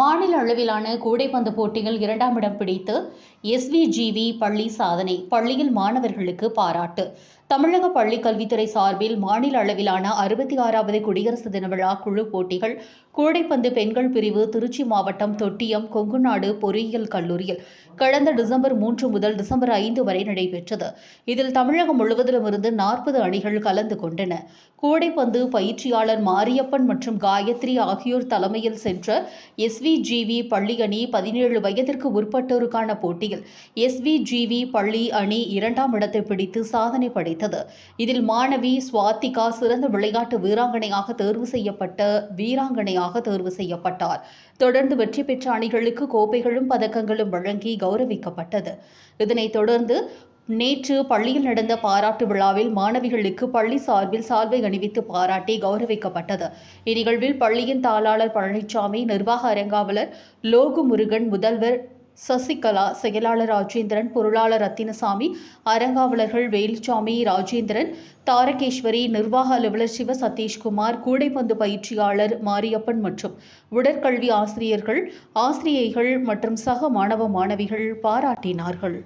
மாநில அளவிலான கூடைப்பந்து போட்டியில் இரண்டாம் இடம் பிடித்து எஸ்விஜிவி பள்ளி சாதனை பள்ளியில் மாணவர்களுக்கு பாராட்டு. தமிழக பள்ளிக் கல்வித்துறை சார்பில் மாநில அளவிலான அறுபத்தி ஆறாவது குடியரசு தின விழா குழு போட்டிகள் கூடைப்பந்து பெண்கள் பிரிவு திருச்சி மாவட்டம் தொட்டியம் கொங்குநாடு பொறியியல் கல்லூரியில் கடந்த டிசம்பர் மூன்று முதல் டிசம்பர் ஐந்து வரை நடைபெற்றது. இதில் தமிழகம் முழுவதிலும் இருந்து நாற்பது அணிகள் கலந்து கொண்டன. கூடைப்பந்து பயிற்சியாளர் மாரியப்பன் மற்றும் காயத்ரி ஆகியோர் தலைமையில் சென்ற எஸ்விஜிவி பள்ளி அணி பதினேழு வயதிற்கு உட்பட்டோருக்கான போட்டியில் எஸ்விஜிவி பள்ளி அணி இரண்டாம் இடத்தை பிடித்து சாதனை படைத்தது. அளித்தது இதில் மாணவி சுவாத்திகா சிறந்த விளையாட்டு வீராங்கனையாக தேர்வு செய்யப்பட்ட வீராங்கனையாக தேர்வு செய்யப்பட்டார். தொடர்ந்து வெற்றி பெற்ற அணிகளுக்கு கோப்பைகளும் பதக்கங்களும் வழங்கி கௌரவிக்கப்பட்டது. இதனைத் தொடர்ந்து நேற்று பள்ளியில் நடந்த பாராட்டு விழாவில் மாணவிகளுக்கு பள்ளி சார்பில் சால்வை அணிவித்து பாராட்டி கௌரவிக்கப்பட்டது. இந்நிகழ்வில் பள்ளியின் தாளாளர் பழனிசாமி நிர்வாக அரங்காவலர் லோகு முருகன் முதல்வர் சசிகலா செயலாளர் ராஜேந்திரன் பொருளாளர் ரத்தினசாமி அரங்காவலர்கள் வேலுச்சாமி ராஜேந்திரன் தாரகேஸ்வரி நிர்வாக அலுவலர் சிவ சதீஷ்குமார் கூடைப்பந்து பயிற்சியாளர் மாரியப்பன் மற்றும் உடற்கல்வி ஆசிரியர்கள் ஆசிரியைகள் மற்றும் சக மாணவ மாணவிகள் பாராட்டினார்கள்.